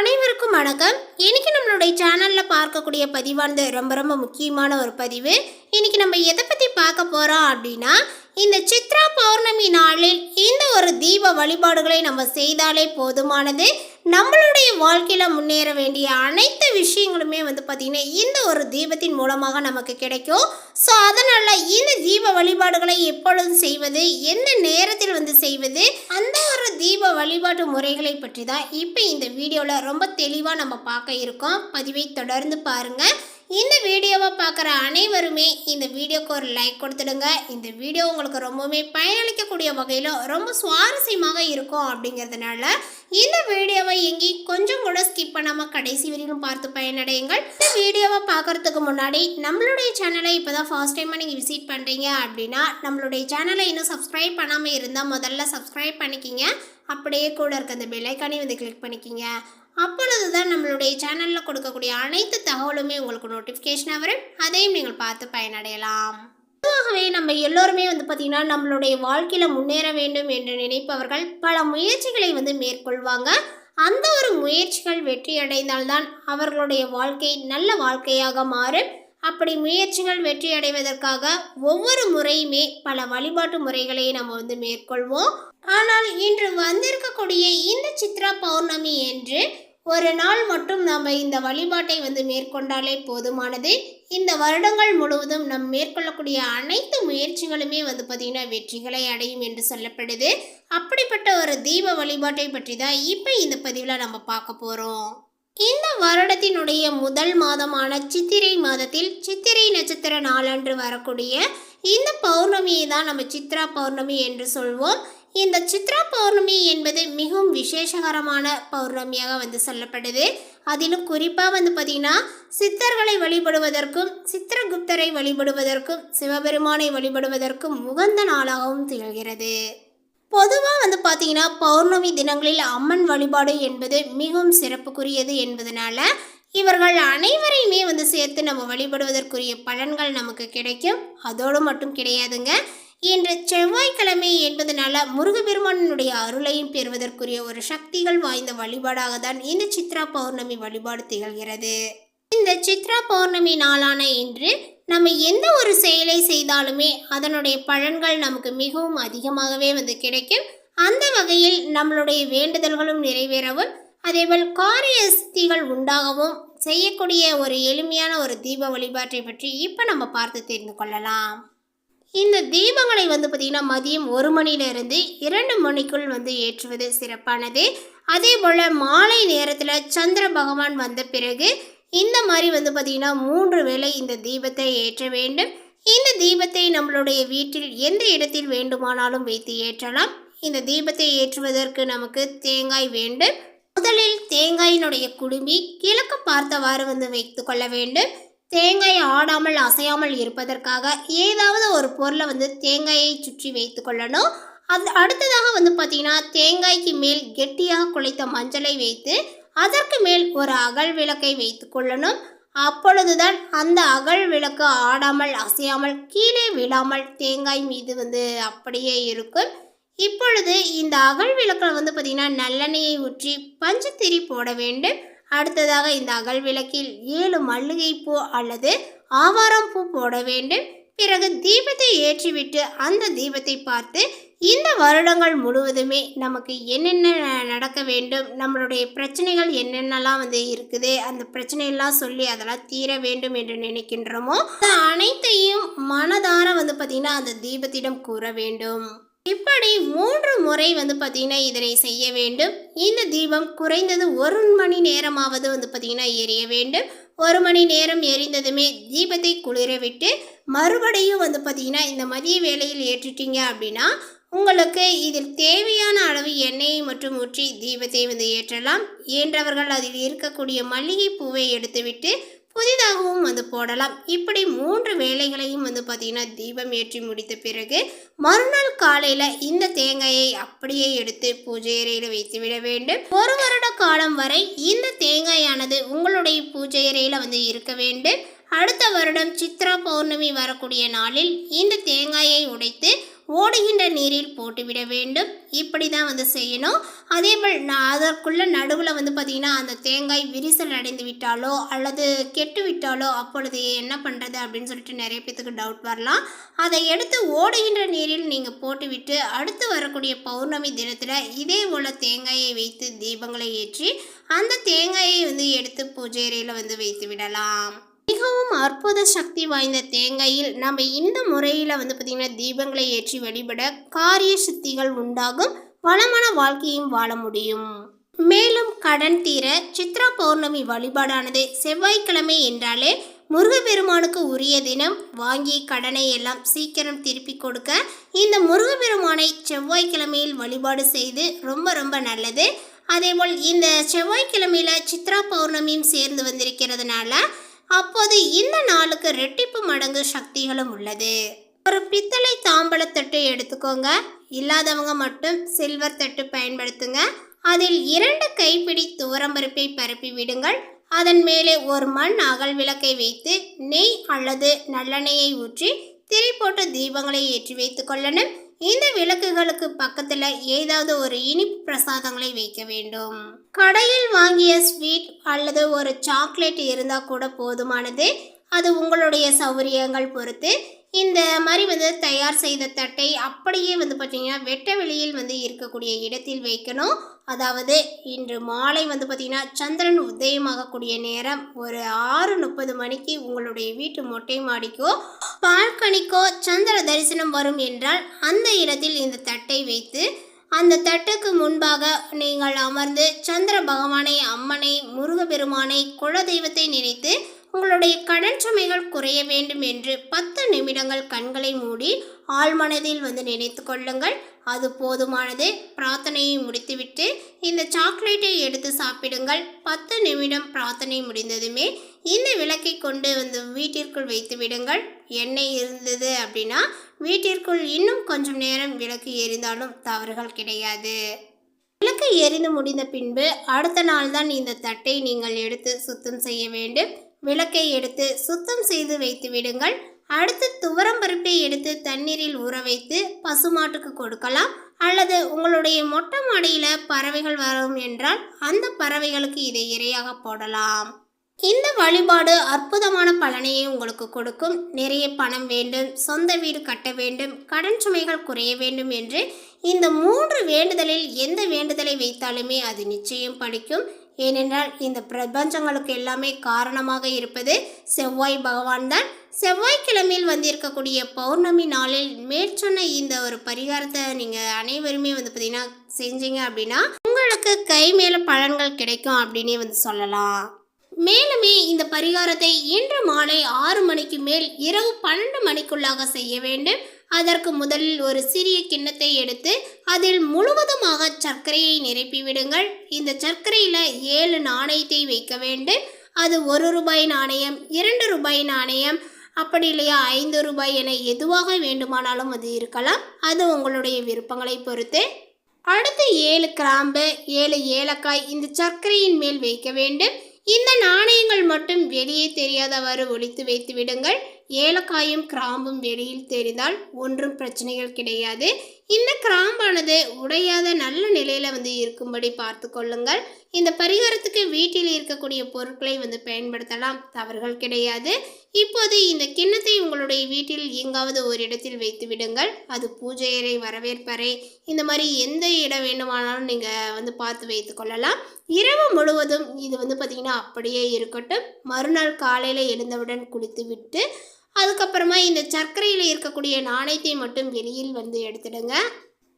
அனைவருக்கும் வணக்கம். இன்றைக்கி நம்மளுடைய சேனலில் பார்க்கக்கூடிய பதிவானது ரொம்ப ரொம்ப முக்கியமான ஒரு பதிவு. இன்றைக்கி நம்ம எதை பற்றி பார்க்க போகிறோம் அப்படின்னா இந்த சித்ரா பௌர்ணமி நாளில் இந்த ஒரு தீப வழிபாடுகளை நம்ம செய்தாலே போதுமானது. நம்மளுடைய வாழ்க்கையில் முன்னேற வேண்டிய அனைத்து விஷயங்களுமே வந்து பார்த்திங்கன்னா இந்த ஒரு தீபத்தின் மூலமாக நமக்கு கிடைக்கும். ஸோ அதனால் இந்த தீப வழிபாடுகளை எப்பொழுது செய்வது எந்த நேரத்தில் வந்து செய்வது அந்த ஒரு தீப வழிபாட்டு முறைகளை பற்றி தான் இப்போ இந்த வீடியோவில் ரொம்ப தெளிவாக நம்ம பார்க்க இருக்கோம். பதிவை தொடர்ந்து பாருங்கள் இந்த வீடியோவை பார்க்குற அனைவருமே இந்த வீடியோக்கு ஒரு லைக் கொடுத்துடுங்க. இந்த வீடியோ உங்களுக்கு ரொம்பவுமே பயனளிக்கக்கூடிய வகையில் ரொம்ப சுவாரஸ்யமாக இருக்கும் அப்படிங்கிறதுனால இந்த வீடியோவை எங்கேயும் கொஞ்சம் கூட ஸ்கிப் பண்ணாமல் கடைசி வரையிலும் பார்த்து பயனடையுங்கள். இந்த வீடியோவை பார்க்கறதுக்கு முன்னாடி நம்மளுடைய சேனலை இப்போ தான் ஃபர்ஸ்ட் டைமாக நீங்கள் விசிட் பண்ணுறீங்க அப்படின்னா நம்மளுடைய சேனலை இன்னும் சப்ஸ்கிரைப் பண்ணாமல் இருந்தால் முதல்ல சப்ஸ்கிரைப் பண்ணிக்கிங்க. அப்படியே கூட இருக்க அந்த பெல்லைக்கானே வந்து கிளிக் பண்ணிக்கிங்க. அப்பொழுது தான் நம்மளுடைய சேனலில் கொடுக்கக்கூடிய அனைத்து தகவலுமே உங்களுக்கு நோட்டிஃபிகேஷனாக வரும். அதையும் நீங்கள் பார்த்து பயனடையலாம். பொதுவாகவே நம்ம எல்லோருமே வந்து பார்த்திங்கன்னா நம்மளுடைய வாழ்க்கையில் முன்னேற வேண்டும் என்று நினைப்பவர்கள் பல முயற்சிகளை வந்து மேற்கொள்வாங்க. அந்த ஒரு முயற்சிகள் வெற்றி அடைந்தால்தான் அவர்களுடைய வாழ்க்கை நல்ல வாழ்க்கையாக மாறும். அப்படி முயற்சிகள் வெற்றி அடைவதற்காக ஒவ்வொரு முறையுமே பல வழிபாட்டு முறைகளை நம்ம வந்து மேற்கொள்வோம். ஆனால் இன்று வந்திருக்கக்கூடிய இந்த சித்ரா பௌர்ணமி என்று ஒரு நாள் மட்டும் நம்ம இந்த வழிபாட்டை வந்து மேற்கொண்டாலே போதுமானது. இந்த வருடங்கள் முழுவதும் நம் மேற்கொள்ளக்கூடிய அனைத்து முயற்சிகளுமே வந்து பார்த்திங்கன்னா வெற்றிகளை அடையும் என்று சொல்லப்படுது. அப்படிப்பட்ட ஒரு தீப வழிபாட்டை பற்றி தான் இப்போ இந்த பதிவில் நம்ம பார்க்க போகிறோம் இந்த வருடத்தினுடைய முதல் மாதமான சித்திரை மாதத்தில் சித்திரை நட்சத்திர நாளன்று வரக்கூடிய இந்த பௌர்ணமியை தான் நம்ம சித்ரா பௌர்ணமி என்று சொல்வோம். இந்த சித்ரா பௌர்ணமி என்பது மிகவும் விசேஷகரமான பௌர்ணமியாக வந்து சொல்லப்படுது. அதிலும் குறிப்பாக வந்து பார்த்திங்கன்னா சித்தர்களை வழிபடுவதற்கும் சித்திரகுப்தரை வழிபடுவதற்கும் சிவபெருமானை வழிபடுவதற்கும் உகந்த நாளாகவும் திகழ்கிறது. பொதுவாக வந்து பார்த்திங்கன்னா பௌர்ணமி தினங்களில் அம்மன் வழிபாடு என்பது மிகவும் சிறப்புக்குரியது என்பதனால இவர்கள் அனைவரையுமே வந்து சேர்த்து நம்ம வழிபடுவதற்குரிய பலன்கள் நமக்கு கிடைக்கும். அதோடு மட்டும் கிடையாதுங்க. இன்று செவ்வாய்க்கிழமை என்பதனால முருகபெருமானனுடைய அருளையும் பெறுவதற்குரிய ஒரு சக்திகள் வாய்ந்த வழிபாடாக தான் இந்த சித்ரா பௌர்ணமி வழிபாடு திகழ்கிறது. இந்த சித்ரா பௌர்ணமி நாளான இன்று நம்ம எந்த ஒரு செயலை செய்தாலுமே அதனுடைய பலன்கள் நமக்கு மிகவும் அதிகமாகவே வந்து கிடைக்கும். அந்த வகையில் நம்மளுடைய வேண்டுதல்களும் நிறைவேறவும் அதேபோல் காரியஸ்திகள் உண்டாகவும் செய்யக்கூடிய ஒரு எளிமையான ஒரு தீப வழிபாட்டை பற்றி இப்போ நம்ம பார்த்து தெரிந்து கொள்ளலாம். இந்த தீபங்களை வந்து பார்த்திங்கன்னா மதியம் ஒரு மணிலேருந்து இரண்டு மணிக்குள் வந்து ஏற்றுவது சிறப்பானது. அதே போல் மாலை நேரத்தில் சந்திர பகவான் வந்த பிறகு இந்த மாதிரி வந்து பார்த்திங்கன்னா மூன்று வேளை இந்த தீபத்தை ஏற்ற வேண்டும். இந்த தீபத்தை நம்மளுடைய வீட்டில் எந்த இடத்தில் வேண்டுமானாலும் வைத்து ஏற்றலாம். இந்த தீபத்தை ஏற்றுவதற்கு நமக்கு தேங்காய் வேண்டும். முதலில் தேங்காயினுடைய குடுமி கிழக்கு பார்த்தவாறு வந்து வைத்து கொள்ள வேண்டும். தேங்காய் ஆடாமல் அசையாமல் இருப்பதற்காக ஏதாவது ஒரு பொருளை வந்து தேங்காயை சுற்றி வைத்து கொள்ளணும். அது அடுத்ததாக வந்து பார்த்திங்கன்னா தேங்காய்க்கு மேல் கெட்டியாக குழைத்த மஞ்சளை வைத்து அதற்கு மேல் ஒரு அகல் விளக்கை வைத்து கொள்ளணும். அப்பொழுதுதான் அந்த அகல் விளக்கு ஆடாமல் அசையாமல் கீழே விழாமல் தேங்காய் மீது வந்து அப்படியே இருக்கும். இப்பொழுது இந்த அகல் விளக்கில் வந்து பார்த்திங்கன்னா நல்லெண்ணெயை ஊற்றி பஞ்சத்திரி போட வேண்டும். அடுத்ததாக இந்த அகல் விளக்கில் ஏழு மல்லிகைப்பூ அல்லது ஆவாரம் பூ போட வேண்டும். பிறகு தீபத்தை ஏற்றிவிட்டு அந்த தீபத்தை பார்த்து இந்த வருடங்கள் முழுவதுமே நமக்கு என்னென்ன நடக்க வேண்டும்? நம்மளுடைய பிரச்சனைகள் என்னென்னலாம் வந்து இருக்குது? அந்த பிரச்சனையெல்லாம் சொல்லி அதெல்லாம் தீர வேண்டும் என்று நினைக்கின்றோமோ? அனைத்தையும் மனதார வந்து பார்த்திங்கன்னா அந்த தீபத்திடம் கூற வேண்டும். இப்படி மூன்று முறை வந்து பார்த்திங்கன்னா இதனை செய்ய வேண்டும். இந்த தீபம் குறைந்தது ஒரு மணி நேரமாவது வந்து பார்த்திங்கன்னா எரிய வேண்டும். ஒரு மணி நேரம் எரிந்ததுமே தீபத்தை குளிர விட்டு மறுபடியும் வந்து பார்த்திங்கன்னா இந்த மதிய வேலையில் ஏற்றிட்டீங்க அப்படின்னா உங்களுக்கு இதில் தேவையான அளவு எண்ணெயை மற்றும் ஊற்றி தீபத்தை வந்து ஏற்றலாம். இயன்றவர்கள் அதில் இருக்கக்கூடிய மல்லிகை பூவை எடுத்துவிட்டு புதிதாகவும் வந்து போடலாம். இப்படி மூன்று வேலைகளையும் வந்து பார்த்திங்கன்னா தீபம் ஏற்றி முடித்த பிறகு மறுநாள் காலையில் இந்த தேங்காயை அப்படியே எடுத்து பூஜை அறையில் வைத்து விட வேண்டும். ஒரு வருட காலம் வரை இந்த தேங்காயானது உங்களுடைய பூஜை அறையில் வந்து இருக்க வேண்டும். அடுத்த வருடம் சித்ரா பௌர்ணமி வரக்கூடிய நாளில் இந்த தேங்காயை உடைத்து ஓடுகின்ற நீரில் போட்டுவிட வேண்டும். இப்படி தான் வந்து செய்யணும். அதேபோல் நான் அதற்குள்ள நடுவில் வந்து பார்த்திங்கன்னா அந்த தேங்காய் விரிசல் அடைந்து விட்டாலோ அல்லது கெட்டு விட்டாலோ அப்பொழுது என்ன பண்ணுறது அப்படின்னு சொல்லிட்டு நிறைய பேத்துக்கு டவுட் வரலாம். அதை எடுத்து ஓடுகின்ற நீரில் நீங்கள் போட்டுவிட்டு அடுத்து வரக்கூடிய பௌர்ணமி தினத்தில் இதே போல் தேங்காயை வைத்து தீபங்களை ஏற்றி அந்த தேங்காயை வந்து எடுத்து பூஜை அறையில் வந்து வைத்து விடலாம். மிகவும் அற்புத சக்தி வாய்ந்த தேங்காயில் நம்ம இந்த முறையில் வந்து பார்த்திங்கன்னா தீபங்களை ஏற்றி வழிபட காரிய சித்திகள் உண்டாகும். வளமான வாழ்க்கையும் வாழ முடியும். மேலும் கடன் தீர சித்ரா பௌர்ணமி வழிபாடானது செவ்வாய்க்கிழமை என்றாலே முருகப்பெருமானுக்கு உரிய தினம். வாங்கிய கடனை எல்லாம் சீக்கிரம் திருப்பி கொடுக்க இந்த முருகப்பெருமானை செவ்வாய்க்கிழமையில் வழிபாடு செய்து ரொம்ப ரொம்ப நல்லது. அதேபோல் இந்த செவ்வாய்க்கிழமையில சித்ரா பௌர்ணமியும் சேர்ந்து வந்திருக்கிறதுனால அப்போது இந்த நாளுக்கு ரெட்டிப்பு மடங்கு சக்திகளும் உள்ளது. ஒரு பித்தளை தாம்பழத்தட்டு எடுத்துக்கோங்க. இல்லாதவங்க மட்டும் சில்வர் தட்டு பயன்படுத்துங்க. அதில் இரண்டு கைப்பிடி துவரம்பருப்பை பரப்பி விடுங்கள். அதன் மேலே ஒரு மண் அகல் விளக்கை வைத்து நெய் அல்லது நல்லெண்ணெயை ஊற்றி திரி போட்டு தீபங்களை ஏற்றி வைத்து கொள்ளணும். இந்த விளக்குகளுக்கு பக்கத்தில் ஏதாவது ஒரு இனிப்பு பிரசாதங்களை வைக்க வேண்டும். கடையில் வாங்கிய ஸ்வீட் அல்லது ஒரு சாக்லேட் இருந்தால் கூட போதுமானது. அது உங்களுடைய சௌரியங்கள் பொறுத்து இந்த மாதிரி வந்து தயார் செய்த தட்டை அப்படியே வந்து பார்த்திங்கன்னா வெட்ட வெளியில் வந்து இருக்கக்கூடிய இடத்தில் வைக்கணும். அதாவது இன்று மாலை வந்து பார்த்திங்கன்னா சந்திரன் உதயமாகக்கூடிய நேரம் ஒரு ஆறு முப்பது மணிக்கு உங்களுடைய வீட்டு மொட்டை மாடிக்கோ பால்கனிக்கோ சந்திர தரிசனம் வரும் என்றால் அந்த இடத்தில் இந்த தட்டை வைத்து அந்த தட்டுக்கு முன்பாக நீங்கள் அமர்ந்து சந்திர பகவானை அம்மனை முருகப்பெருமானை குலதெய்வத்தை நினைத்து உங்களுடைய கடன் சுமைகள் குறைய வேண்டும் என்று பத்து நிமிடங்கள் கண்களை மூடி ஆழ்மனதில் வந்து நினைத்து கொள்ளுங்கள். அது போதுமானது. பிரார்த்தனையை முடித்துவிட்டு இந்த சாக்லேட்டை எடுத்து சாப்பிடுங்கள். பத்து நிமிடம் பிரார்த்தனை முடிந்ததுமே இந்த விளக்கை கொண்டு வந்து வீட்டிற்குள் வைத்து விடுங்கள். எண்ணெய் இருந்தது அப்படின்னா வீட்டிற்குள் இன்னும் கொஞ்சம் நேரம் விளக்கு எரிந்தாலும் தவறுகள் கிடையாது. விளக்கு எரிந்து முடிந்த பின்பு அடுத்த நாள் தான் இந்த தட்டை நீங்கள் எடுத்து சுத்தம் செய்ய வேண்டும். விளக்கை எடுத்து சுத்தம் செய்து வைத்து விடுங்கள். அடுத்து துவரம் பருப்பை எடுத்து தண்ணீரில் ஊற வைத்து பசுமாட்டுக்கு கொடுக்கலாம். அல்லது உங்களுடைய மொட்டை மாடியில் பறவைகள் வரும் என்றால் அந்த பறவைகளுக்கு இதை இரையாக போடலாம். இந்த வழிபாடு அற்புதமான பலனையை உங்களுக்கு கொடுக்கும். நிறைய பணம் வேண்டும் சொந்த வீடு கட்ட வேண்டும் கடன் சுமைகள் குறைய வேண்டும் என்று இந்த மூன்று வேண்டுதலில் எந்த வேண்டுதலை வைத்தாலுமே அது நிச்சயம் படிக்கும். ஏனென்றால் இந்த பிரபஞ்சங்களுக்கு எல்லாமே காரணமாக இருப்பது செவ்வாய் பகவான் தான். செவ்வாய்க்கிழமையில் வந்திருக்கக்கூடிய பௌர்ணமி நாளில் மேற்சொன்ன இந்த ஒரு பரிகாரத்தை நீங்கள் அனைவருமே வந்து பார்த்தீங்கன்னா செஞ்சீங்க அப்படின்னா உங்களுக்கு கை மேலே பலன்கள் கிடைக்கும் அப்படின்னே வந்து சொல்லலாம். மேலுமே இந்த பரிகாரத்தை இன்று மாலை ஆறு மணிக்கு மேல் இரவு பன்னெண்டு மணிக்குள்ளாக செய்ய வேண்டும். அதற்கு முதலில் ஒரு சிறிய கிண்ணத்தை எடுத்து அதில் முழுவதுமாக சர்க்கரையை நிரப்பிவிடுங்கள். இந்த சர்க்கரையில் ஏழு நாணயத்தை வைக்க வேண்டும். அது ஒரு ரூபாய் நாணயம் இரண்டு ரூபாய் நாணயம் அப்படி இல்லையா ஐந்து ரூபாய் என எதுவாக வேண்டுமானாலும் அது இருக்கலாம். அது உங்களுடைய விருப்பங்களை பொறுத்து. அடுத்து ஏழு கிராம்பு ஏழு ஏலக்காய் இந்த சர்க்கரையின் மேல் வைக்க வேண்டும். இந்த நாணயங்கள் மட்டும் வெளியே தெரியாதவாறு ஒழித்து வைத்து விடுங்கள். ஏலக்காயும் கிராம்பும் வெளியில் தெரிந்தால் ஒன்றும் பிரச்சனைகள் கிடையாது. இந்த கிராம்பானது உடையாத நல்ல நிலையில் வந்து இருக்கும்படி பார்த்து கொள்ளுங்கள். இந்த பரிகாரத்துக்கு வீட்டில் இருக்கக்கூடிய பொருட்களை வந்து பயன்படுத்தலாம். தவறுகள் கிடையாது. இப்போது இந்த கிண்ணத்தை உங்களுடைய வீட்டில் எங்காவது ஒரு இடத்தில் வைத்து விடுங்கள். அது பூஜை அறை வரவேற்பறை இந்த மாதிரி எந்த இடம் வேண்டுமானாலும் நீங்கள் வந்து பார்த்து வைத்து கொள்ளலாம். இரவு முழுவதும் இது வந்து பார்த்திங்கன்னா அப்படியே இருக்கட்டும். மறுநாள் காலையில் எழுந்தவுடன் குளித்து விட்டு அதுக்கப்புறமா இந்த சர்க்கரையில் இருக்கக்கூடிய நாணயத்தை மட்டும் வெளியில் வந்து எடுத்துடுங்க.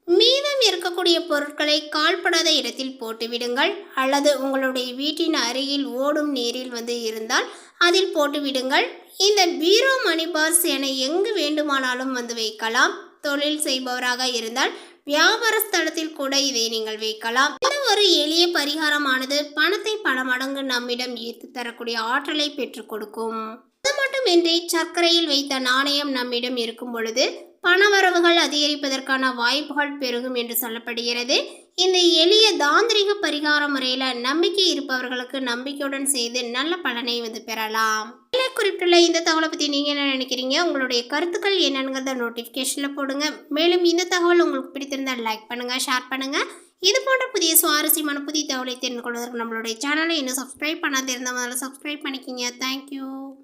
மீதம் இருக்கக்கூடிய பொருட்களை கால்படாத இடத்தில் போட்டுவிடுங்கள் அல்லது உங்களுடைய வீட்டின் அருகில் ஓடும் நீரில் வந்து இருந்தால் அதில் போட்டுவிடுங்கள் இந்த பீரோ மணி பார்ஸ் என எங்கு வேண்டுமானாலும் வந்து வைக்கலாம். தொழில் செய்பவராக இருந்தால் வியாபார ஸ்தலத்தில் கூட இதை நீங்கள் வைக்கலாம். இந்த ஒரு எளிய பரிகாரமானது பணத்தை பல மடங்கு நம்மிடம் ஈர்த்து தரக்கூடிய ஆற்றலை பெற்றுக் கொடுக்கும். அது மட்டுமின்றி சர்க்கரையில் வைத்த நாணயம் நம்மிடம் இருக்கும் பொழுது பணவரவுகள் அதிகரிப்பதற்கான வாய்ப்புகள் பெருகும் என்று சொல்லப்படுகிறது. இந்த எளிய தாந்திரிக பரிகார முறையில் நம்பிக்கை இருப்பவர்களுக்கு நம்பிக்கையுடன் செய்து நல்ல பலனை வந்து பெறலாம். மேலே குறிப்பிட்டுள்ள இந்த தகவலை பற்றி நீங்கள் என்ன நினைக்கிறீங்க? உங்களுடைய கருத்துக்கள் என்னங்கிறத நோட்டிஃபிகேஷனில் போடுங்க. மேலும் இந்த தகவல் உங்களுக்கு பிடித்திருந்தால் லைக் பண்ணுங்கள் ஷேர் பண்ணுங்கள் இது போன்ற புதிய சுவாரஸ்யமான புதிய தகவலை தெரிந்து கொள்வதற்கு நம்மளுடைய சேனலை இன்னும் சப்ஸ்கிரைப் பண்ணாத முதல்ல சப்ஸ்கிரைப் பண்ணிக்கிங்க. தேங்க்யூ